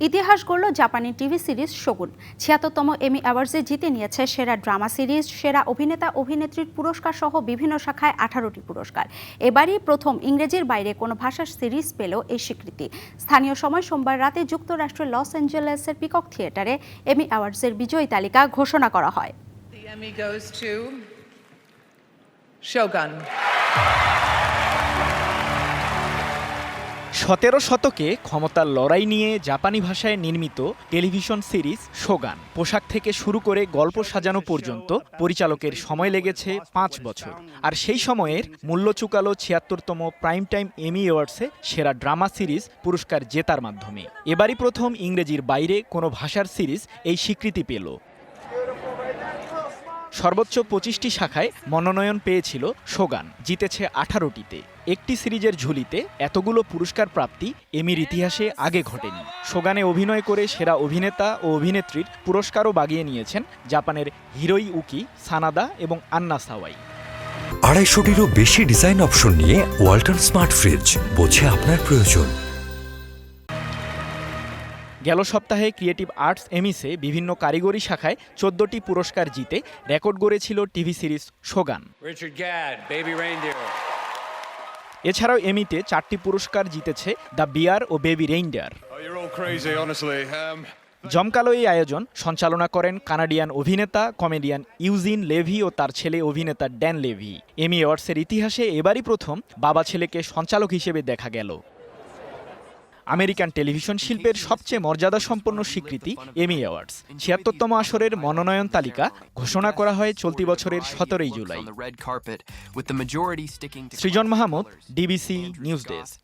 ইতিহাস গড়ল জাপানি TV series শগুন। ছিয়াত্তরতম এমি অ্যাওয়ার্ডসে জিতে নিয়েছে সেরা ড্রামা সিরিজ, সেরা অভিনেতা, অভিনেত্রীর পুরস্কার সহ বিভিন্ন শাখায় আঠারোটি পুরস্কার। এবারই প্রথম ইংরেজির বাইরে কোনো ভাষার সিরিজ পেল এই স্বীকৃতি। স্থানীয় সময় সোমবার রাতে যুক্তরাষ্ট্রের লস অ্যাঞ্জেলেসের পিকক থিয়েটারে এমি অ্যাওয়ার্ডসের বিজয়ী তালিকা ঘোষণা করা হয়। সতেরো শতকে ক্ষমতার লড়াই নিয়ে জাপানি ভাষায় নির্মিত টেলিভিশন সিরিজ শোগান। পোশাক থেকে শুরু করে গল্প সাজানো পর্যন্ত পরিচালকের সময় লেগেছে পাঁচ বছর। আর সেই সময়ের মূল্য চুকালো ছিয়াত্তরতম প্রাইম টাইম এমি অ্যাওয়ার্ডসে সেরা ড্রামা সিরিজ পুরস্কার জেতার মাধ্যমে। এবারই প্রথম ইংরেজির বাইরে কোনো ভাষার সিরিজ এই স্বীকৃতি পেল। সর্বোচ্চ পঁচিশটি শাখায় মনোনয়ন পেয়েছিল সোগান। জিতেছে আঠারোটিতে। একটি সিরিজের ঝুলিতে এতগুলো পুরস্কার প্রাপ্তি এমির ইতিহাসে আগে ঘটেনি। সোগানে অভিনয় করে সেরা অভিনেতা ও অভিনেত্রীর পুরস্কারও বাগিয়ে নিয়েছেন জাপানের হিরোই উকি, সানাদা এবং আন্না সাওয়াই। আড়াইশোটিরও বেশি ডিজাইন অপশন নিয়ে ওয়ালটন স্মার্ট ফ্রিজ বোঝে আপনার প্রয়োজন। গেল সপ্তাহে ক্রিয়েটিভ আর্টস এমিসে বিভিন্ন কারিগরি শাখায় চোদ্দটি পুরস্কার জিতে রেকর্ড গড়েছিল টিভি সিরিজ সোগান. এছাড়াও এমিতে চারটি পুরস্কার জিতেছে দ্য বিয়ার ও বেবি রেইনডার Oh. Um, জমকালো এই আয়োজন সঞ্চালনা করেন কানাডিয়ান অভিনেতা কমেডিয়ান ইউজিন লেভি ও তার ছেলে অভিনেতা ড্যান লেভি এমি অ্যাওয়ার্ডসের ইতিহাসে এবারই প্রথম বাবা ছেলেকে সঞ্চালক হিসেবে দেখা গেল আমেরিকান টেলিভিশন শিল্পের সবচেয়ে মর্যাদা সম্পন্ন স্বীকৃতি এমি অ্যাওয়ার্ডস। ছিয়াত্তরতম আসরের মনোনয়ন তালিকা ঘোষণা করা হয় চলতি বছরের সতেরোই July. Srijan Mahmud, DBC news desk